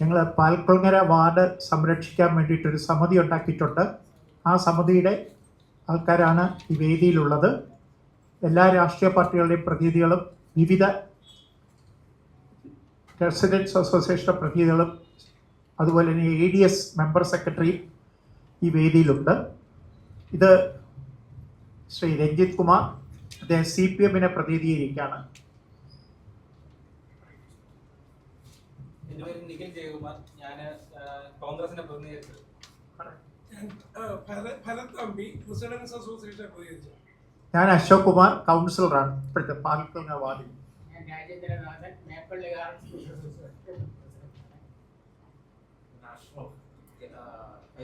ഞങ്ങൾ പാൽക്കുളങ്ങര വാർഡ് സംരക്ഷിക്കാൻ വേണ്ടിയിട്ടൊരു സമിതി ഉണ്ടാക്കിയിട്ടുണ്ട്. ആ സമിതിയുടെ ആൾക്കാരാണ് ഈ വേദിയിലുള്ളത്. എല്ലാ രാഷ്ട്രീയ പാർട്ടികളുടെയും പ്രതിനിധികളും വിവിധ റെസിഡൻസ് അസോസിയേഷൻ പ്രതിനിധികളും അതുപോലെ തന്നെ A D S member secretary ഈ വേദിയിലുണ്ട്. ഇത് ശ്രീ രഞ്ജിത് കുമാർ അദ്ദേഹം സി പി എമ്മിനെ പ്രതിനിധീകരിക്കുകയാണ്. എന്റെ പേര് നിഖിൽ ജയകുമാർ ഞാൻ കോൺഗ്രസിനെ പ്രതിനിധീകരിച്ചത്. ഞാൻ അശോക് കുമാർ കൗൺസിലറാണ്. ഇപ്പോഴത്തെ പാലക്കുന്ന വാദി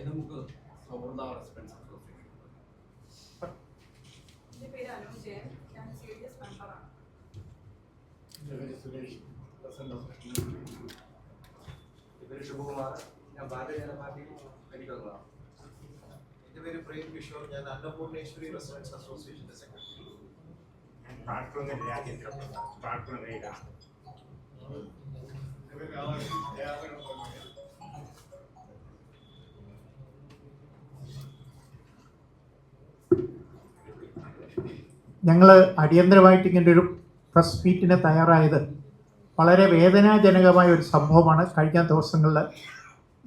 നമുക്ക് സൗഹൃദ റെസിഡൻസ് എന്റെ പേര് ഞാൻ സി ഡി എസ് മെമ്പറാണ്. പേര് ശുഭകുമാർ ഞാൻ ഭാരതീയ ജനതാ പാർട്ടി പരിഗണന എന്റെ പേര് പ്രേം കിഷോർ. ഞാൻ അന്നപൂർണേശ്വരി റെസിഡൻസ് അസോസിയേഷന്റെ സെക്രട്ടറി. ഞങ്ങൾ അടിയന്തരമായിട്ട് ഇങ്ങനെ ഒരു പ്രസ് മീറ്റിന് തയ്യാറായത് വളരെ വേദനാജനകമായ ഒരു സംഭവമാണ്. കഴിഞ്ഞ ദിവസങ്ങളിൽ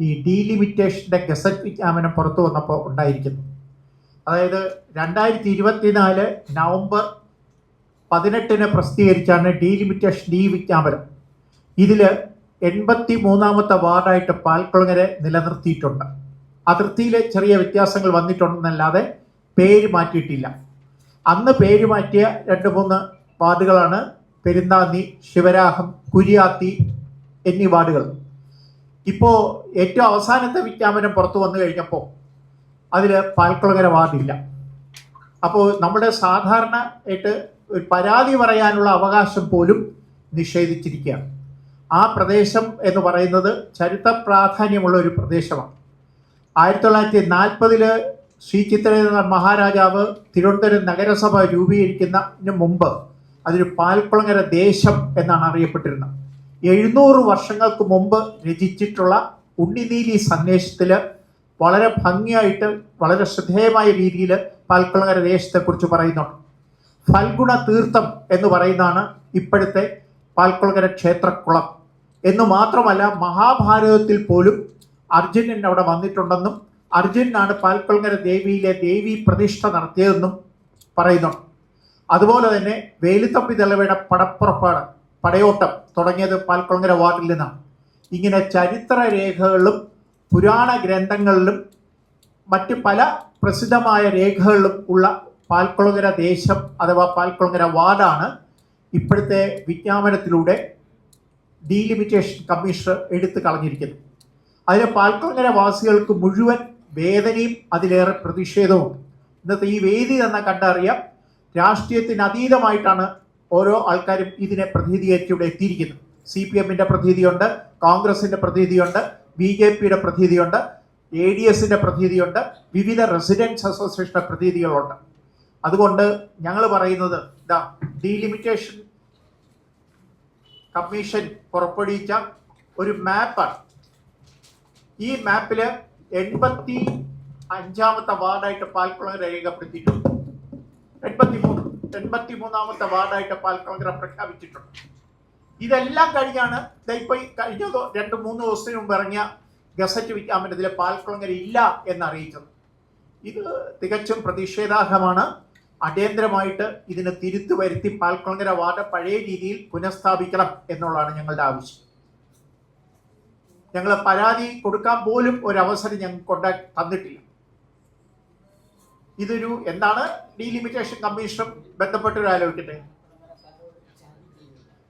ഈ ഡീലിമിറ്റേഷന്റെ ഗസറ്റ് വിജ്ഞാപനം പുറത്തു വന്നപ്പോൾ ഉണ്ടായിരിക്കുന്നു. അതായത് രണ്ടായിരത്തി ഇരുപത്തിനാല് നവംബർ പതിനെട്ടിന് പ്രസിദ്ധീകരിച്ചാണ് ഡീലിമിറ്റേഷൻ ഡി വിജ്ഞാപനം. ഇതിൽ എൺപത്തി മൂന്നാമത്തെ വാർഡായിട്ട് പാൽക്കുളങ്ങരെ നിലനിർത്തിയിട്ടുണ്ട്. അതിർത്തിയിലെ ചെറിയ വ്യത്യാസങ്ങൾ വന്നിട്ടുണ്ടെന്നല്ലാതെ പേര് മാറ്റിയിട്ടില്ല. അന്ന് പേര് മാറ്റിയ രണ്ട് മൂന്ന് വാർഡുകളാണ് പെരുന്താന്നി ശിവരാഹം കുരിയാത്തി എന്നീ വാർഡുകൾ. ഇപ്പോൾ ഏറ്റവും അവസാനത്തെ വിജ്ഞാപനം പുറത്തു വന്നു കഴിഞ്ഞപ്പോൾ അതിൽ പാൽക്കുളങ്ങര വാർഡില്ല. അപ്പോൾ നമ്മുടെ സാധാരണ ആയിട്ട് പരാതി പറയാനുള്ള അവകാശം പോലും നിഷേധിച്ചിരിക്കുകയാണ്. ആ പ്രദേശം എന്ന് പറയുന്നത് ചരിത്ര പ്രാധാന്യമുള്ള ഒരു പ്രദേശമാണ്. ആയിരത്തി തൊള്ളായിരത്തി നാൽപ്പതിൽ ശ്രീ ചിത്രേന്ദ്ര മഹാരാജാവ് തിരുവനന്തപുരം നഗരസഭ രൂപീകരിക്കുന്നതിന് മുമ്പ് അതൊരു പാൽക്കുളങ്ങര ദേശം എന്നാണ് അറിയപ്പെട്ടിരുന്നത്. എഴുന്നൂറ് വർഷങ്ങൾക്ക് മുമ്പ് രചിച്ചിട്ടുള്ള ഉണ്ണിനീലി സന്ദേശത്തിൽ വളരെ ഭംഗിയായിട്ട് വളരെ ശ്രദ്ധേയമായ രീതിയിൽ പാൽക്കുളങ്ങര ദേശത്തെക്കുറിച്ച് പറയുന്നുണ്ട്. ഫൽഗുണ തീർത്ഥം എന്ന് പറയുന്നതാണ് ഇപ്പോഴത്തെ പാൽക്കുളങ്ങര ക്ഷേത്രക്കുളം. എന്ന് മാത്രമല്ല മഹാഭാരതത്തിൽ പോലും അർജുനൻ അവിടെ വന്നിട്ടുണ്ടെന്നും അർജുനാണ് പാൽക്കുളങ്ങര ദേവിയിലെ ദേവി പ്രതിഷ്ഠ നടത്തിയതെന്നും പറയുന്നുണ്ട്. അതുപോലെ തന്നെ വേലുത്തമ്പി തലവയുടെ പടപ്പുറപ്പാട് പടയോട്ടം തുടങ്ങിയത് പാൽക്കുളങ്ങര വാർഡിൽ നിന്നാണ്. ഇങ്ങനെ ചരിത്ര രേഖകളിലും പുരാണ ഗ്രന്ഥങ്ങളിലും മറ്റ് പല പ്രസിദ്ധമായ രേഖകളിലും ഉള്ള പാൽക്കുളങ്ങര ദേശം അഥവാ പാൽക്കുളങ്ങര വാർഡാണ് ഇപ്പോഴത്തെ വിജ്ഞാപനത്തിലൂടെ ഡീലിമിറ്റേഷൻ കമ്മീഷണർ എടുത്തു കളഞ്ഞിരിക്കുന്നത്. അതിന് പാൽക്കുളങ്ങര വാസികൾക്ക് മുഴുവൻ വേദനയും അതിലേറെ പ്രതിഷേധവും. ഇന്നത്തെ ഈ വേദി തന്നെ കണ്ടറിയാം. രാഷ്ട്രീയത്തിന് അതീതമായിട്ടാണ് ഓരോ ആൾക്കാരും ഇതിനെ പ്രതിനിധീകരിച്ച് ഇവിടെ എത്തിയിരിക്കുന്നത്. സി പി എമ്മിന്റെ പ്രതിനിധിയുണ്ട് കോൺഗ്രസിന്റെ പ്രതിനിധിയുണ്ട് ബി ജെ പിയുടെ പ്രതിനിധിയുണ്ട് എ ഡി എസിന്റെ പ്രതിനിധിയുണ്ട് വിവിധ റെസിഡൻസ് അസോസിയേഷന്റെ പ്രതിനിധികളുണ്ട്. അതുകൊണ്ട് ഞങ്ങൾ പറയുന്നത് ഇതാ ഡീലിമിറ്റേഷൻ കമ്മീഷൻ പുറപ്പെടുവിച്ച ഒരു മാപ്പാണ്. ഈ മാപ്പിൽ എൺപത്തി അഞ്ചാമത്തെ വാർഡായിട്ട് പാൽക്കുളം രേഖപ്പെടുത്തിയിട്ടുണ്ട്. എൺപത്തി എൺപത്തി മൂന്നാമത്തെ വാർഡായിട്ട് പാൽക്കുളങ്ങര പ്രഖ്യാപിച്ചിട്ടുണ്ട്. ഇതെല്ലാം കഴിഞ്ഞാണ് ഇപ്പോൾ ഇപ്പൊ കഴിഞ്ഞ രണ്ട് മൂന്ന് ദിവസത്തിന് മുമ്പ് ഇറങ്ങിയ ഗസറ്റ് വിജ്ഞാപനത്തിൽ പാൽക്കുളങ്ങര ഇല്ല എന്നറിയിച്ചത്. ഇത് തികച്ചും പ്രതിഷേധാർഹമാണ്. അടിയന്തരമായിട്ട് ഇതിന് തിരുത്തു വരുത്തി പാൽക്കുളങ്ങര വാർഡ് പഴയ രീതിയിൽ പുനഃസ്ഥാപിക്കണം എന്നുള്ളതാണ് ഞങ്ങളുടെ ആവശ്യം. ഞങ്ങൾ പരാതി കൊടുക്കാൻ പോലും ഒരു അവസരം ഞങ്ങൾക്ക് കൊണ്ടാ തന്നിട്ടില്ല. ഇതൊരു എന്താണ് ഡീലിമിറ്റേഷൻ കമ്മീഷനും ബന്ധപ്പെട്ടൊരു ആലോചിക്കട്ടെ.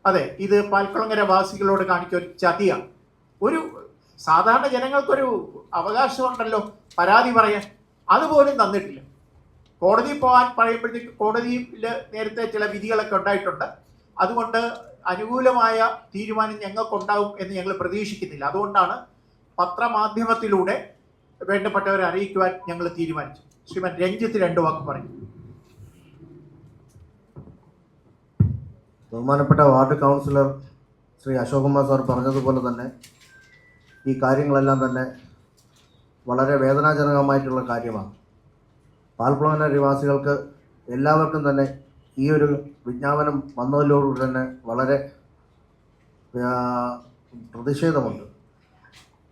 അതെ ഇത് പാൽക്കുളങ്ങര വാസികളോട് കാണിച്ച ഒരു ചതിയാണ്. ഒരു സാധാരണ ജനങ്ങൾക്കൊരു അവകാശമുണ്ടല്ലോ പരാതി പറയാൻ. അതുപോലും തന്നിട്ടില്ല. കോടതി പോകാൻ പറയുമ്പോഴത്തേക്ക് കോടതിയിൽ നേരത്തെ ചില വിധികളൊക്കെ ഉണ്ടായിട്ടുണ്ട്. അതുകൊണ്ട് അനുകൂലമായ തീരുമാനം ഞങ്ങൾക്കുണ്ടാവും എന്ന് ഞങ്ങൾ പ്രതീക്ഷിക്കുന്നില്ല. അതുകൊണ്ടാണ് പത്രമാധ്യമത്തിലൂടെ വേണ്ടപ്പെട്ടവരെ അറിയിക്കുവാൻ ഞങ്ങൾ തീരുമാനിച്ചു ശ്രീമൻ രഞ്ജിത്ത് രണ്ട് വാക്ക് പറയും. ബഹുമാനപ്പെട്ട ward councillor Shri Ashok Kumar sir പറഞ്ഞതുപോലെ തന്നെ ഈ കാര്യങ്ങളെല്ലാം തന്നെ വളരെ വേദനാജനകമായിട്ടുള്ള കാര്യമാണ്. പാൽപ്ലവന നിവാസികൾക്ക് എല്ലാവർക്കും തന്നെ ഈ ഒരു വിജ്ഞാപനം വന്നതിലോടുകൂടി തന്നെ വളരെ പ്രതിഷേധമുണ്ട്.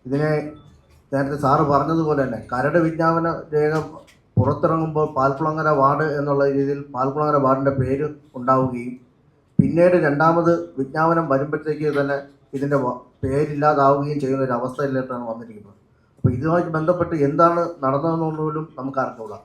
ഇതിനെ നേരത്തെ സാറ് പറഞ്ഞതുപോലെ തന്നെ കരട് വിജ്ഞാപന രേഖ പുറത്തിറങ്ങുമ്പോൾ പാൽക്കുളങ്ങര വാർഡ് എന്നുള്ള രീതിയിൽ പാൽക്കുളങ്ങര വാർഡിന്റെ പേര് ഉണ്ടാവുകയും പിന്നീട് രണ്ടാമത് വിജ്ഞാപനം വരുമ്പോഴത്തേക്ക് തന്നെ ഇതിന്റെ പേരില്ലാതാവുകയും ചെയ്യുന്ന ഒരു അവസ്ഥയിലേക്കാണ് വന്നിരിക്കുന്നത്. അപ്പോൾ ഇതുമായി ബന്ധപ്പെട്ട് എന്താണ് നടന്നതെന്ന് പോലും നമുക്ക് അറിഞ്ഞുകൂടാ.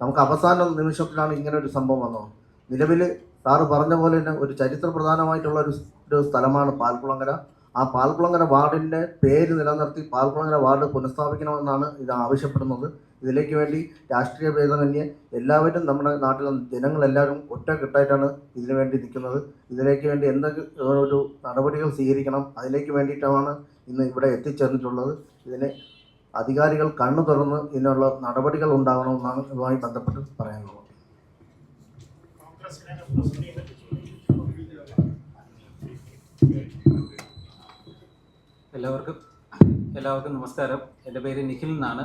നമുക്ക് അവസാന നിമിഷത്തിലാണ് ഇങ്ങനെ ഒരു സംഭവം വന്നത്. നിലവിൽ സാറ് പറഞ്ഞ പോലെ തന്നെ ഒരു ചരിത്ര പ്രധാനമായിട്ടുള്ള ഒരു ഒരു സ്ഥലമാണ് പാൽക്കുളങ്ങര. ആ പാൽക്കുളങ്ങര വാർഡിന്റെ പേര് നിലനിർത്തി പാൽക്കുളങ്ങര വാർഡ് പുനഃസ്ഥാപിക്കണമെന്നാണ് ഇത് ആവശ്യപ്പെടുന്നത്. ഇതിലേക്ക് വേണ്ടി രാഷ്ട്രീയ ഭേദമന്യേ എല്ലാവരും നമ്മുടെ നാട്ടിലെ ജനങ്ങളെല്ലാവരും ഒറ്റക്കെട്ടായിട്ടാണ് ഇതിനു വേണ്ടി നിൽക്കുന്നത്. ഇതിലേക്ക് വേണ്ടി എന്തൊക്കെ ഒരു നടപടികൾ സ്വീകരിക്കണം അതിലേക്ക് വേണ്ടിയിട്ടാണ് ഇന്ന് ഇവിടെ എത്തിച്ചേർന്നിട്ടുള്ളത്. ഇതിനെ അധികാരികൾ കണ്ണു തുറന്ന് ഇതിനുള്ള നടപടികൾ ഉണ്ടാകണമെന്നാണ് ഇതുമായി ബന്ധപ്പെട്ട് പറയാനുള്ളത്. എല്ലാവർക്കും എല്ലാവർക്കും നമസ്കാരം. എന്റെ പേര് നിഖിൽ എന്നാണ്.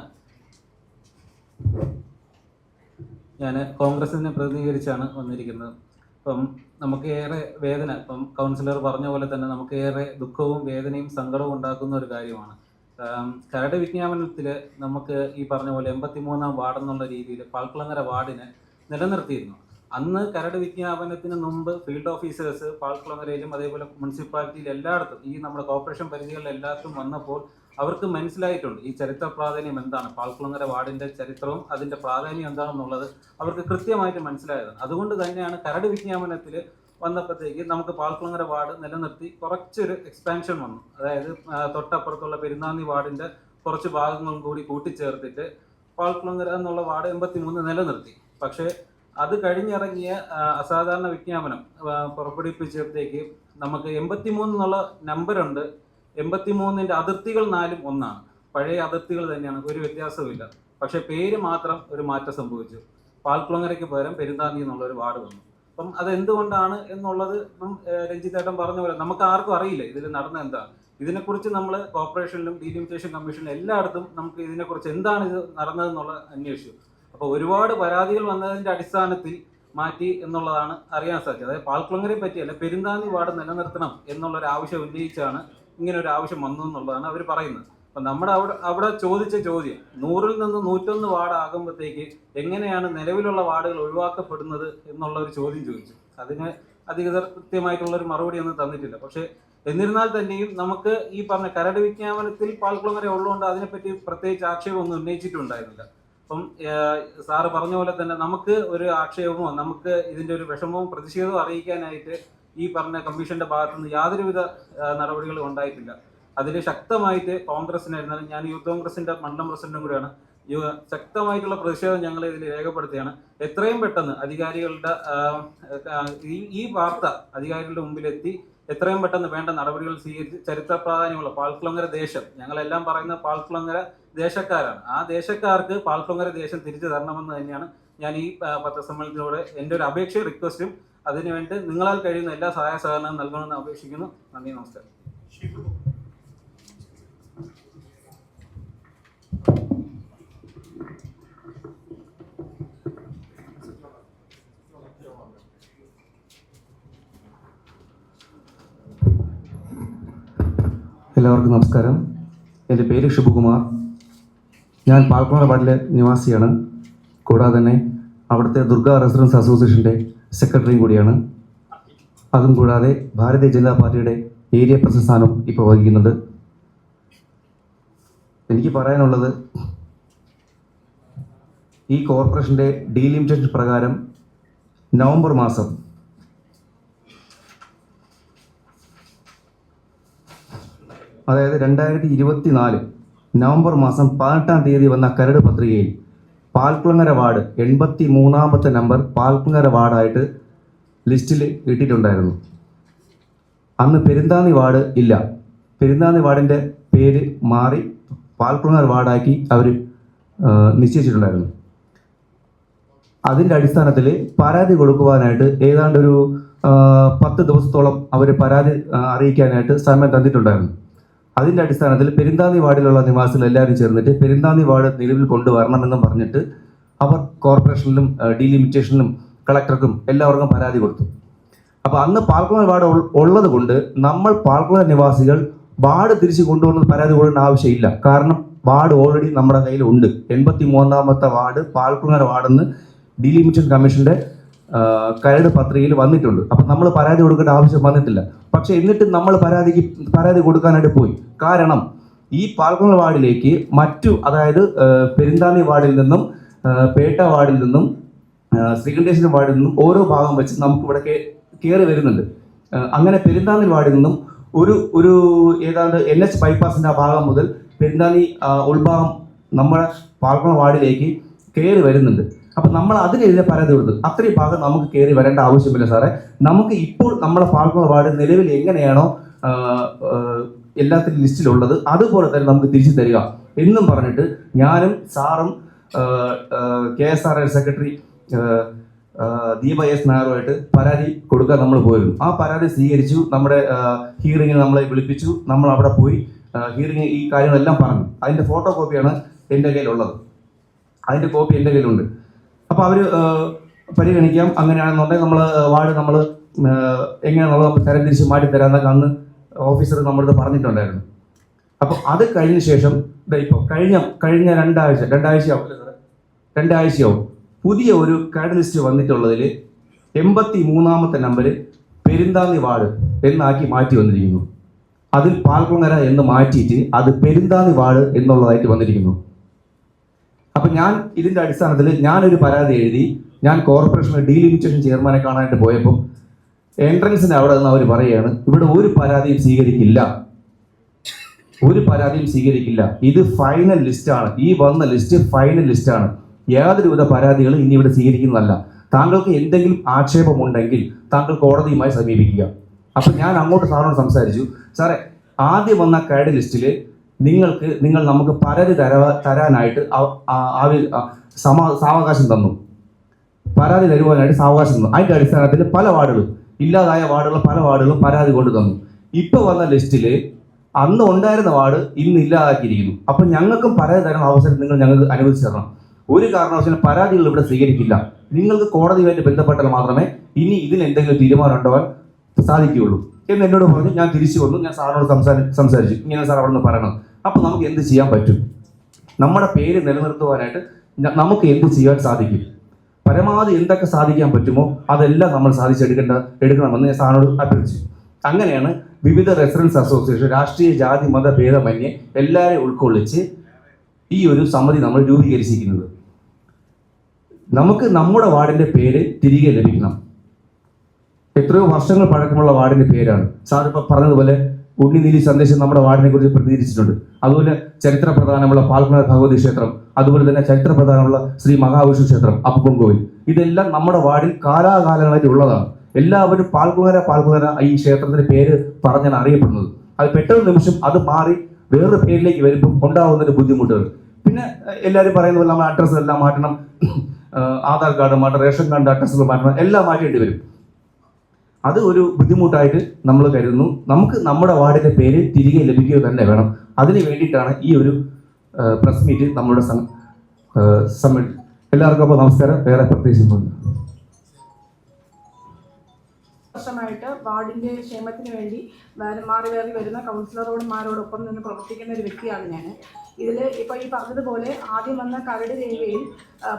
ഞാൻ കോൺഗ്രസിനെ പ്രതിനിധീകരിച്ചാണ് വന്നിരിക്കുന്നത്. അപ്പം നമുക്ക് ഏറെ വേദന ഇപ്പം കൗൺസിലർ പറഞ്ഞ പോലെ തന്നെ നമുക്ക് ഏറെ ദുഃഖവും വേദനയും സങ്കടവും ഉണ്ടാക്കുന്ന ഒരു കാര്യമാണ്. കരട് വിജ്ഞാപനത്തിൽ നമുക്ക് ഈ പറഞ്ഞ പോലെ എൺപത്തി മൂന്നാം വാർഡ് എന്നുള്ള രീതിയിൽ പാൽക്കുളങ്ങര വാർഡിനെ നിലനിർത്തിയിരുന്നു. അന്ന് കരട് വിജ്ഞാപനത്തിന് മുമ്പ് ഫീൽഡ് ഓഫീസേഴ്സ് പാൽക്കുളങ്ങരയിലും അതേപോലെ മുനിസിപ്പാലിറ്റിയിൽ എല്ലായിടത്തും ഈ നമ്മുടെ കോർപ്പറേഷൻ പരിധികളിൽ വന്നപ്പോൾ അവർക്ക് മനസ്സിലായിട്ടുണ്ട് ഈ ചരിത്ര പ്രാധാന്യം എന്താണ്? പാൽക്കുളങ്ങര വാർഡിന്റെ ചരിത്രവും അതിന്റെ പ്രാധാന്യം എന്താണെന്നുള്ളത് അവർക്ക് കൃത്യമായിട്ട് മനസ്സിലായതാണ് അതുകൊണ്ട് തന്നെയാണ് കരട് വിജ്ഞാപനത്തിൽ വന്നപ്പോഴത്തേക്ക് നമുക്ക് പാൽക്കുളങ്ങര വാർഡ് നിലനിർത്തി കുറച്ചൊരു എക്സ്പാൻഷൻ വന്നു. അതായത് തൊട്ടപ്പുറത്തുള്ള പെരുന്നാന്നി വാർഡിന്റെ കുറച്ച് ഭാഗങ്ങളും കൂടി കൂട്ടിച്ചേർത്തിട്ട് പാൽക്കുളങ്ങര എന്നുള്ള വാർഡ് എൺപത്തി മൂന്ന് നിലനിർത്തി. പക്ഷേ അത് കഴിഞ്ഞിറങ്ങിയ അസാധാരണ വിജ്ഞാപനം പുറപ്പെടുവിപ്പിച്ചപ്പോഴത്തേക്ക് നമുക്ക് എൺപത്തി മൂന്ന് എന്നുള്ള നമ്പറുണ്ട് എൺപത്തി മൂന്നിന്റെ അതിർത്തികൾ നാലും ഒന്നാണ്. പഴയ അതിർത്തികൾ തന്നെയാണ്. ഒരു വ്യത്യാസവുമില്ല. പക്ഷെ പേര് മാത്രം ഒരു മാറ്റം സംഭവിച്ചു. പാൽക്കുളങ്ങരയ്ക്ക് പകരം പെരുന്താന്തി എന്നുള്ള ഒരു വാർഡ് വന്നു. അപ്പം അതെന്തുകൊണ്ടാണ് എന്നുള്ളത് ഇപ്പം രഞ്ജിത്തേട്ടൻ പറഞ്ഞ പോലെ നമുക്ക് ആർക്കും അറിയില്ല. ഇതിൽ നടന്ന എന്താ? ഇതിനെക്കുറിച്ച് നമ്മൾ കോർപ്പറേഷനിലും ഡീലിമിറ്റേഷൻ കമ്മീഷനിലും എല്ലായിടത്തും നമുക്ക് ഇതിനെക്കുറിച്ച് എന്താണ് ഇത് നടന്നതെന്നുള്ള അന്വേഷിച്ചു. അപ്പോൾ ഒരുപാട് പരാതികൾ വന്നതിന്റെ അടിസ്ഥാനത്തിൽ മാറ്റി എന്നുള്ളതാണ് അറിയാൻ സാധിച്ചത്. അതായത് പാൽക്കുളങ്ങരയെ പറ്റിയല്ല പെരുന്താന്തി വാർഡ് നിലനിർത്തണം എന്നുള്ള ഒരു ആവശ്യം ഉന്നയിച്ചാണ് ഇങ്ങനെ ഒരു ആവശ്യം വന്നു എന്നുള്ളതാണ് അവർ പറയുന്നത്. അപ്പം നമ്മുടെ അവിടെ അവിടെ ചോദിച്ച ചോദ്യം നൂറിൽ നിന്ന് നൂറ്റൊന്ന് വാർഡ് ആകുമ്പോഴത്തേക്ക് എങ്ങനെയാണ് നിലവിലുള്ള വാർഡുകൾ ഒഴിവാക്കപ്പെടുന്നത് എന്നുള്ള ഒരു ചോദ്യം ചോദിച്ചു. അതിന് അധികൃതർ കൃത്യമായിട്ടുള്ള ഒരു മറുപടി ഒന്നും തന്നിട്ടില്ല. പക്ഷേ എന്നിരുന്നാൽ തന്നെയും നമുക്ക് ഈ പറഞ്ഞ കരട് വിജ്ഞാപനത്തിൽ പാൽക്കുളം വരെ ഉള്ളതുകൊണ്ട് അതിനെപ്പറ്റി പ്രത്യേകിച്ച് ആക്ഷേപമൊന്നും ഉന്നയിച്ചിട്ടുണ്ടായിരുന്നില്ല. അപ്പം സാറ് പറഞ്ഞ പോലെ തന്നെ നമുക്ക് ഒരു ആക്ഷേപമോ നമുക്ക് ഇതിന്റെ ഒരു വിഷമവും പ്രതിഷേധവും അറിയിക്കാനായിട്ട് ഈ പറഞ്ഞ കമ്മീഷന്റെ ഭാഗത്തുനിന്ന് യാതൊരുവിധ നടപടികളും ഉണ്ടായിട്ടില്ല. അതിൽ ശക്തമായിട്ട് കോൺഗ്രസിനായിരുന്നാലും ഞാൻ യൂത്ത് കോൺഗ്രസിന്റെ മണ്ഡലം പ്രസിഡന്റും കൂടിയാണ്. ശക്തമായിട്ടുള്ള പ്രതിഷേധം ഞങ്ങൾ ഇതിൽ രേഖപ്പെടുത്തുകയാണ്. എത്രയും പെട്ടെന്ന് അധികാരികളുടെ ഈ വാർത്ത അധികാരികളുടെ മുമ്പിലെത്തി എത്രയും പെട്ടെന്ന് വേണ്ട നടപടികൾ സ്വീകരിച്ച് ചരിത്ര പ്രാധാന്യമുള്ള പാൽക്കുളങ്ങര ദേശം ഞങ്ങളെല്ലാം പറയുന്ന പാൽക്കുളങ്ങര ദേശക്കാരാണ്. ആ ദേശക്കാർക്ക് പാൽക്കുളങ്ങര ദേശം തിരിച്ചു തരണമെന്ന് തന്നെയാണ് ഞാൻ ഈ പത്രസമ്മേളനത്തിലൂടെ എന്റെ ഒരു അപേക്ഷയും റിക്വസ്റ്റും അതിനുവേണ്ടി നിങ്ങളാൽ കഴിയുന്ന എല്ലാ സഹായ സഹകരണവും നൽകണമെന്ന് അപേക്ഷിക്കുന്നു. നന്ദി നമസ്കാരം. എല്ലാവർക്കും നമസ്കാരം. എന്റെ പേര് ഷിബുകുമാർ ഞാൻ പാൽക്കുള വാർഡിലെ നിവാസിയാണ്. കൂടാതെ തന്നെ അവിടുത്തെ ദുർഗ റെസിഡൻസ് അസോസിയേഷന്റെ സെക്രട്ടറിയും കൂടിയാണ്. അതും കൂടാതെ ഭാരതീയ ജനതാ പാർട്ടിയുടെ ഏരിയ പ്രസിഡന്റ് സ്ഥാനം ഇപ്പോൾ വഹിക്കുന്നുണ്ട്. എനിക്ക് പറയാനുള്ളത് ഈ കോർപ്പറേഷന്റെ ഡീലിമിറ്റേഷൻ പ്രകാരം നവംബർ മാസം അതായത് രണ്ടായിരത്തി ഇരുപത്തി നാല് നവംബർ മാസം പതിനെട്ടാം തീയതി വന്ന കരട് പത്രികയിൽ പാൽക്കുളങ്ങര വാർഡ് എൺപത്തി മൂന്നാമത്തെ നമ്പർ പാൽക്കുളങ്ങര വാർഡായിട്ട് ലിസ്റ്റിൽ ഇട്ടിട്ടുണ്ടായിരുന്നു. അന്ന് പെരുന്താന്നി വാർഡ് ഇല്ല. പെരുന്താന്നി വാർഡിന്റെ പേര് മാറി പാൽക്കുളങ്ങര വാർഡാക്കി അവർ നിശ്ചയിച്ചിട്ടുണ്ടായിരുന്നു. അതിന്റെ അടിസ്ഥാനത്തിൽ പരാതി കൊടുക്കുവാനായിട്ട് ഏതാണ്ട് ഒരു പത്ത് ദിവസത്തോളം അവർ പരാതി അറിയിക്കാനായിട്ട് സമയം തന്നിട്ടുണ്ടായിരുന്നു. അതിന്റെ അടിസ്ഥാനത്തിൽ പെരിന്താന്നി വാർഡിലുള്ള നിവാസികൾ എല്ലാവരും ചേർന്നിട്ട് പെരിന്താന്നി വാർഡ് നിലവിൽ കൊണ്ടുവരണമെന്നും പറഞ്ഞിട്ട് അവർ കോർപ്പറേഷനിലും ഡീലിമിറ്റേഷനിലും കളക്ടർക്കും എല്ലാവർക്കും പരാതി കൊടുത്തു. അപ്പോൾ അന്ന് പാൽക്കുളം വാർഡ് ഉള്ളത് കൊണ്ട് നമ്മൾ പാൽക്കുളം നിവാസികൾ വാർഡ് തിരിച്ചു കൊണ്ടുവന്ന് പരാതി കൊടുക്കേണ്ട ആവശ്യമില്ല. കാരണം വാർഡ് ഓൾറെഡി നമ്മുടെ കയ്യിൽ ഉണ്ട് എൺപത്തി മൂന്നാമത്തെ വാർഡ് പാൽക്കുളങ്ങര വാർഡെന്ന് ഡീലിമിറ്റേഷൻ കമ്മീഷന്റെ കരട് പത്രികയിൽ വന്നിട്ടുണ്ട്. അപ്പം നമ്മൾ പരാതി കൊടുക്കേണ്ട ആവശ്യം വന്നിട്ടില്ല. പക്ഷെ എന്നിട്ട് നമ്മൾ പരാതിക്ക് പരാതി കൊടുക്കാനായിട്ട് പോയി. കാരണം ഈ പാൽക്കുന്ന വാർഡിലേക്ക് മറ്റു അതായത് പെരിന്താനി വാർഡിൽ നിന്നും പേട്ട വാർഡിൽ നിന്നും ശ്രീകണ്ഠേശ്വരം വാർഡിൽ നിന്നും ഓരോ ഭാഗം വെച്ച് നമുക്ക് ഇവിടെ കയറി വരുന്നുണ്ട്. അങ്ങനെ പെരിന്താന്നി വാർഡിൽ നിന്നും ഒരു ഒരു ഏതാണ്ട് എൻ എച്ച് ബൈപ്പാസിന്റെ ആ ഭാഗം മുതൽ പെരിന്താന്നി ഉൾഭാഗം നമ്മുടെ പാൽക്കുളം വാർഡിലേക്ക് കയറി വരുന്നുണ്ട്. അപ്പം നമ്മൾ അതിനെതിരെ പരാതി കൊടുത്തു അത്രയും ഭാഗം നമുക്ക് കയറി വരേണ്ട ആവശ്യമില്ല സാറേ. നമുക്ക് ഇപ്പോൾ നമ്മുടെ പാൽക്കുളം വാർഡ് നിലവിൽ എങ്ങനെയാണോ എല്ലാത്തിനും ലിസ്റ്റിലുള്ളത് അതുപോലെ തന്നെ നമുക്ക് തിരിച്ചു തരിക. എന്നും പറഞ്ഞിട്ട് ഞാനും സാറും K S R L secretary Deepa S നായറുമായിട്ട് പരാതി കൊടുക്കാൻ നമ്മൾ പോയിരുന്നു. ആ പരാതി സ്വീകരിച്ചു നമ്മുടെ ഹിയറിങ്ങിന് നമ്മളെ വിളിപ്പിച്ചു നമ്മൾ അവിടെ പോയി ഹിയറിങ് ഈ കാര്യങ്ങളെല്ലാം പറഞ്ഞു. അതിന്റെ ഫോട്ടോ കോപ്പിയാണ് എന്റെ കയ്യിലുള്ളത്. അതിന്റെ കോപ്പി എന്റെ കയ്യിലുണ്ട്. അപ്പോൾ അവർ പരിഗണിക്കാം. അങ്ങനെയാണെന്നുണ്ടെങ്കിൽ നമ്മൾ വാർഡ് നമ്മൾ എങ്ങനെയാണെന്നുള്ളത് നമ്മൾ തരംതിരിച്ച് മാറ്റി തരാമെന്നൊക്കെ അന്ന് ഓഫീസർ നമ്മളത് പറഞ്ഞിട്ടുണ്ടായിരുന്നു. അപ്പോൾ അത് കഴിഞ്ഞ ശേഷം ഇപ്പൊ കഴിഞ്ഞ കഴിഞ്ഞ രണ്ടാഴ്ച രണ്ടാഴ്ചയാവും രണ്ടാഴ്ചയാവും പുതിയ ഒരു കാഡലിസ്റ്റ് വന്നിട്ടുള്ളതിൽ എൺപത്തി മൂന്നാമത്തെ നമ്പർ പെരിന്താന്നി വാർഡ് എന്നാക്കി മാറ്റി വന്നിരിക്കുന്നു. അതിൽ പാൽക്കുളങ്ങര എന്ന് മാറ്റിയിട്ട് അത് പെരിന്താന്നി വാർഡ് എന്നുള്ളതായിട്ട് വന്നിരിക്കുന്നു. അപ്പം ഞാൻ ഇതിന്റെ അടിസ്ഥാനത്തിൽ ഞാനൊരു പരാതി എഴുതി. ഞാൻ കോർപ്പറേഷൻ ഡീലിമിറ്റേഷൻ ചെയർമാനെ കാണാനായിട്ട് പോയപ്പോൾ എൻട്രൻസിന് അവിടെ നിന്ന് അവർ പറയുകയാണ് ഇവിടെ ഒരു പരാതിയും സ്വീകരിക്കില്ല. ഒരു പരാതിയും സ്വീകരിക്കില്ല. ഇത് ഫൈനൽ ലിസ്റ്റ് ആണ്. ഈ വന്ന ലിസ്റ്റ് ഫൈനൽ ലിസ്റ്റ് ആണ്. യാതൊരുവിധ പരാതികളും ഇനി ഇവിടെ സ്വീകരിക്കുന്നതല്ല. താങ്കൾക്ക് എന്തെങ്കിലും ആക്ഷേപമുണ്ടെങ്കിൽ താങ്കൾ കോടതിയുമായി സമീപിക്കുക. അപ്പം ഞാൻ അങ്ങോട്ട് സാറിനോട് സംസാരിച്ചു സാറേ ആദ്യം വന്ന കാഡ് ലിസ്റ്റിൽ നിങ്ങൾക്ക് നിങ്ങൾ നമുക്ക് പരതി തര തരാനായിട്ട് ആവി- സമ സാവകാശം തന്നു. പരാതി തരുവാനായിട്ട് സാവകാശം തന്നു. അതിന്റെ അടിസ്ഥാനത്തിൽ പല വാർഡുകളും ഇല്ലാതായ വാർഡുകൾ പല വാർഡുകളും പരാതി കൊണ്ട് തന്നു. ഇപ്പൊ വന്ന ലിസ്റ്റിൽ അന്ന് ഉണ്ടായിരുന്ന വാർഡ് ഇന്ന് ഇല്ലാതാക്കിയിരിക്കുന്നു. അപ്പൊ ഞങ്ങൾക്കും പരാതി തരാൻ അവസരം നിങ്ങൾ ഞങ്ങൾക്ക് അനുവദിച്ചു തരണം. ഒരു കാരണവശാലും പരാതികൾ ഇവിടെ സ്വീകരിക്കില്ല. നിങ്ങൾക്ക് കോടതിയുമായിട്ട് ബന്ധപ്പെട്ടാൽ മാത്രമേ ഇനി ഇതിന് എന്തെങ്കിലും തീരുമാനം ഉണ്ടാവാൻ സാധിക്കുകയുള്ളൂ. എന്ന് എന്നോട് പറഞ്ഞു ഞാൻ തിരിച്ചു വന്നു ഞാൻ സാറിനോട് സംസാരി സംസാരിച്ചു. ഇങ്ങനെ സാർ അവിടെ നിന്ന് പറയണം. അപ്പൊ നമുക്ക് എന്ത് ചെയ്യാൻ പറ്റും? നമ്മുടെ പേര് നിലനിർത്തുവാനായിട്ട് നമുക്ക് എന്ത് ചെയ്യാൻ സാധിക്കും? പരമാവധി എന്തൊക്കെ സാധിക്കാൻ പറ്റുമോ അതെല്ലാം നമ്മൾ സാധിച്ചെടുക്കേണ്ട എടുക്കണമെന്ന് ഞാൻ സാറിനോട് അഭ്യർത്ഥിച്ചു. അങ്ങനെയാണ് വിവിധ റെസിഡൻസ് അസോസിയേഷൻ രാഷ്ട്രീയ ജാതി മത ഭേദമന്യേ എല്ലാവരെയും ഉൾക്കൊള്ളിച്ച് ഈ ഒരു സമിതി നമ്മൾ രൂപീകരിച്ചിരിക്കുന്നത്. നമുക്ക് നമ്മുടെ വാർഡിന്റെ പേര് തിരികെ ലഭിക്കണം. എത്രയോ വർഷങ്ങൾ പഴക്കമുള്ള വാർഡിന്റെ പേരാണ്. സാർ ഇപ്പൊ പറഞ്ഞതുപോലെ ഉണ്ണിനീലി സന്ദേശം നമ്മുടെ വാർഡിനെ കുറിച്ച് പ്രതികരിച്ചിട്ടുണ്ട്. അതുപോലെ ചരിത്ര പ്രധാനമുള്ള പാൽക്കുള ഭഗവതി ക്ഷേത്രം അതുപോലെ തന്നെ ചരിത്ര പ്രധാനമുള്ള ശ്രീ മഹാവിഷ്ണു ക്ഷേത്രം അപ്പം കോവിൽ ഇതെല്ലാം നമ്മുടെ വാർഡിൽ കാലാകാലങ്ങളായിട്ട് ഉള്ളതാണ്. എല്ലാവരും പാൽക്കുളര പാൽക്കുളര ഈ ക്ഷേത്രത്തിന്റെ പേര് പറഞ്ഞാണ് അറിയപ്പെടുന്നത്. അത് പെട്ടെന്ന് നിമിഷം അത് മാറി വേറൊരു പേരിലേക്ക് വരുമ്പോൾ ഉണ്ടാവുന്ന ഒരു ബുദ്ധിമുട്ടുകൾ പിന്നെ എല്ലാവരും പറയുന്ന പോലെ നമ്മൾ അഡ്രസ്സ് എല്ലാം മാറ്റണം. ആധാർ കാർഡ് മാറ്റണം റേഷൻ കാർഡ് അഡ്രസ്സുകൾ മാറ്റണം എല്ലാം മാറ്റേണ്ടി വരും. അത് ഒരു ബുദ്ധിമുട്ടായിട്ട് നമ്മൾ കരുതുന്നു. നമുക്ക് നമ്മുടെ വാർഡിന്റെ പേര് തിരികെ ലഭിക്കുക തന്നെ വേണം. അതിന് വേണ്ടിയിട്ടാണ് ഈ ഒരു പ്രസ് മീറ്റ് നമ്മളുടെ എല്ലാവർക്കും അപ്പോൾ നമസ്കാരം. വേറെ പ്രത്യേകിച്ചൊന്നുമില്ല വർഷമായിട്ട് വാർഡിന്റെ ക്ഷേമത്തിന് വേണ്ടി മാറി മാറി വരുന്ന കൗൺസിലറോടുമാരോടൊപ്പം നിന്ന് പ്രവർത്തിക്കുന്ന ഒരു വ്യക്തിയാണ് ഞാൻ ഇതിൽ ഇപ്പോൾ ഈ പറഞ്ഞതുപോലെ ആദ്യം വന്ന കരട് രേഖയിൽ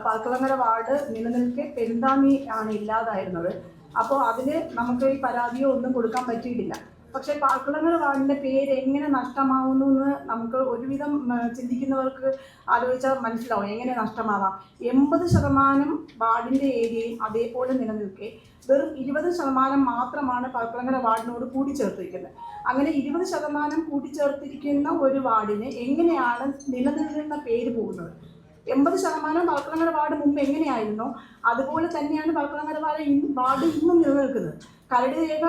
പാൽക്കുളങ്ങര വാർഡ് നിലനിൽക്കെ പെരുന്താമി ആണ് ഇല്ലാതായിരുന്നത്. അപ്പോൾ അതിന് നമുക്ക് ഈ പരാതിയോ ഒന്നും കൊടുക്കാൻ പറ്റിയിട്ടില്ല. പക്ഷേ പാർക്കുളങ്ങൾ വാർഡിന്റെ പേര് എങ്ങനെ നഷ്ടമാവുന്നു എന്ന് നമുക്ക് ഒരുവിധം ചിന്തിക്കുന്നവർക്ക് ആലോചിച്ചാൽ മനസ്സിലാവും എങ്ങനെ നഷ്ടമാവാം. എൺപത് ശതമാനം വാർഡിന്റെ ഏരിയയും അതേപോലെ നിലനിൽക്കെ. വെറും ഇരുപത് ശതമാനം മാത്രമാണ് പാർക്കുളങ്ങര വാർഡിനോട് കൂട്ടിച്ചേർത്തിരിക്കുന്നത് അങ്ങനെ ഇരുപത് ശതമാനം കൂട്ടിച്ചേർത്തിരിക്കുന്ന ഒരു വാർഡിന് എങ്ങനെയാണ് നിലനിൽക്കുന്ന പേര് പോകുന്നത്? എൺപത് ശതമാനം പാൽക്കുളങ്ങര വാർഡ് മുമ്പ് എങ്ങനെയായിരുന്നോ? അതുപോലെ തന്നെയാണ് പാൽക്കുളങ്ങര വാർഡ് ഇന്ന് വാർഡ് ഇന്നും നിലനിൽക്കുന്നത്. കരട് രേഖ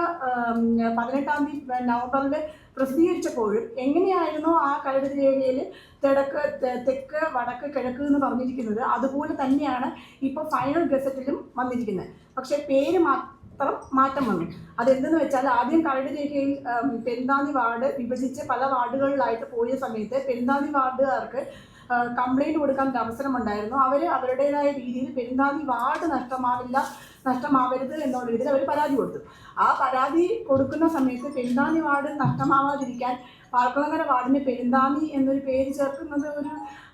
പതിനെട്ടാം തീയതി നവംബറിൽ പ്രസിദ്ധീകരിച്ചപ്പോഴും എങ്ങനെയായിരുന്നോ ആ കരട് രേഖയിൽ തെടക്ക് തെക്ക് വടക്ക് കിഴക്ക് എന്ന് പറഞ്ഞിരിക്കുന്നത്? അതുപോലെ തന്നെയാണ് ഇപ്പോൾ ഫൈനൽ ഗസറ്റിലും വന്നിരിക്കുന്നത്. പക്ഷേ പേര് മാത്രം മാറ്റം വന്നു. അതെന്തെന്ന് വെച്ചാൽ ആദ്യം കരട് രേഖയിൽ പെരുന്താന്തി വാർഡ് വിഭജിച്ച് പല വാർഡുകളിലായിട്ട് പോയ സമയത്ത് പെരുന്താന്തി വാർഡുകാർക്ക് കംപ്ലൈന്റ് കൊടുക്കാൻ ഒരു അവസരമുണ്ടായിരുന്നു. അവർ അവരുടേതായ രീതിയിൽ പെരുന്താന്നി വാർഡ് നഷ്ടമാവില്ല നഷ്ടമാവരുത് എന്നുള്ള രീതിയിൽ അവർ പരാതി കൊടുത്തു. ആ പരാതി കൊടുക്കുന്ന സമയത്ത് പെരുന്താന്നി വാർഡ് നഷ്ടമാവാതിരിക്കാൻ പാർക്കുളങ്ങര വാർഡിന് പെരുന്നാമി എന്നൊരു പേര് ചേർക്കുന്നത് ഒരു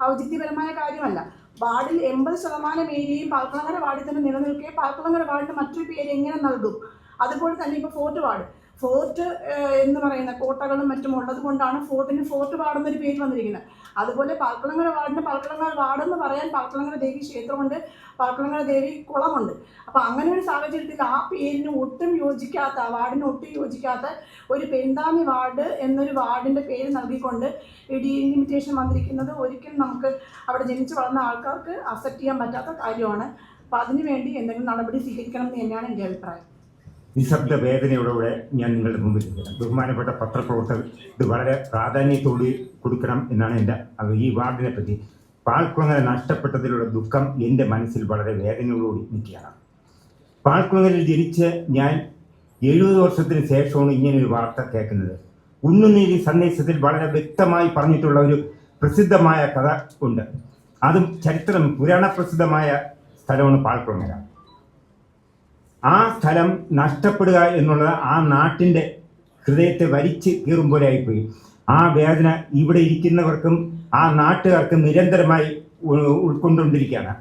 ഔചിത്യപരമായ കാര്യമല്ല. വാർഡിൽ എൺപത് ശതമാനം ഏരിയയും പാർക്കുളങ്ങര വാർഡിൽ തന്നെ നിലനിൽക്കുകയും പാർക്കുളങ്ങര വാർഡിന് മറ്റൊരു പേര് എങ്ങനെ നൽകും? അതുപോലെ തന്നെ ഇപ്പോൾ ഫോർട്ട് വാർഡ്. ഫോർട്ട് എന്ന് പറയുന്ന കോട്ടകളും മറ്റും ഉള്ളത് കൊണ്ടാണ് ഫോർട്ടിന് ഫോർട്ട് വാർഡെന്നൊരു പേര് വന്നിരിക്കുന്നത്. അതുപോലെ പാൽക്കുളങ്ങര വാർഡിന് പാൽക്കുളങ്ങര വാർഡെന്ന് പറയാൻ പാൽക്കുളങ്ങര ദേവി ക്ഷേത്രമുണ്ട് പാൽക്കുളങ്ങര ദേവി കുളമുണ്ട്. അപ്പോൾ അങ്ങനെ ഒരു സാഹചര്യത്തിൽ ആ പേരിന് ഒട്ടും യോജിക്കാത്ത ആ വാർഡിന് ഒട്ടും യോജിക്കാത്ത ഒരു പെന്താമി വാർഡ് എന്നൊരു വാർഡിന്റെ പേര് നൽകിക്കൊണ്ട് ഇടി ലിമിറ്റേഷൻ വന്നിരിക്കുന്നത് ഒരിക്കലും നമുക്ക് അവിടെ ജനിച്ചു വളർന്ന ആൾക്കാർക്ക് അക്സെപ്റ്റ് ചെയ്യാൻ പറ്റാത്ത കാര്യമാണ്. അപ്പോൾ അതിനുവേണ്ടി എന്തെങ്കിലും നടപടി സ്വീകരിക്കണം എന്ന് തന്നെയാണ് എന്റെ അഭിപ്രായം. നിശബ്ദ വേദനയോടുകൂടെ ഞാൻ നിങ്ങളുടെ മുമ്പിൽ ബഹുമാനപ്പെട്ട പത്രപ്രവർത്തകർ ഇത് വളരെ പ്രാധാന്യത്തോടെ കൊടുക്കണം എന്നാണ് എന്റെ ഈ വാർഡിനെ പറ്റി പാൽക്കുളങ്ങര നഷ്ടപ്പെട്ടതിലുള്ള ദുഃഖം എന്റെ മനസ്സിൽ വളരെ വേദനയോടുകൂടി നിൽക്കുകയാണ്. പാൽക്കുളങ്ങരയിൽ ജനിച്ച് ഞാൻ എഴുപത് വർഷത്തിന് ശേഷമാണ് ഇങ്ങനൊരു വാർത്ത കേൾക്കുന്നത്. ഉണ്ണുനീതി സന്ദേശത്തിൽ വളരെ വ്യക്തമായി പറഞ്ഞിട്ടുള്ള ഒരു പ്രസിദ്ധമായ കഥ ഉണ്ട്. അതും ചരിത്രം പുരാണപ്രസിദ്ധമായ സ്ഥലമാണ് പാൽക്കുളങ്ങര. ആ സ്ഥലം നഷ്ടപ്പെടുക എന്നുള്ളത് ആ നാട്ടിന്റെ ഹൃദയത്തെ വലിച്ച് കീറും പോലെ ആയിപ്പോയി ആ വേദന ഇവിടെ ഇരിക്കുന്നവർക്കും ആ നാട്ടുകാർക്കും നിരന്തരമായി ഉൾക്കൊണ്ടുകൊണ്ടിരിക്കുകയാണ്.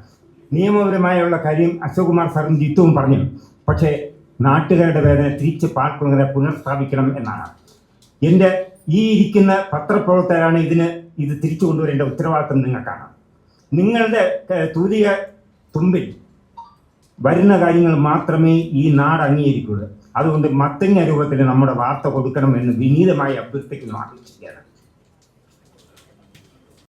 നിയമപരമായുള്ള കാര്യം അശോക് കുമാർ സാറും ജിത്തുവും പറഞ്ഞു. പക്ഷേ നാട്ടുകാരുടെ വേദന തിരിച്ച് പാർക്കുന്നതിനെ പുനഃസ്ഥാപിക്കണം എന്നാണ്. എന്റെ ഈ ഇരിക്കുന്ന പത്രപ്രവർത്തകരാണ് ഇതിന് ഇത് തിരിച്ചു കൊണ്ടുവരേണ്ട ഉത്തരവാദിത്വം നിങ്ങൾക്കാണ്. നിങ്ങളുടെ തുതിയ തുമ്പിൽ വരുന്ന കാര്യങ്ങൾ മാത്രമേ ഈ നാട് അംഗീകരിക്കുള്ളൂ അതുകൊണ്ട് മത്തങ്ങ രൂപത്തിൽ നമ്മുടെ വാർത്ത കൊടുക്കണമെന്ന് വിനീതമായി അഭ്യർത്ഥിക്കുന്നു ആഗ്രഹിക്കുകയാണ്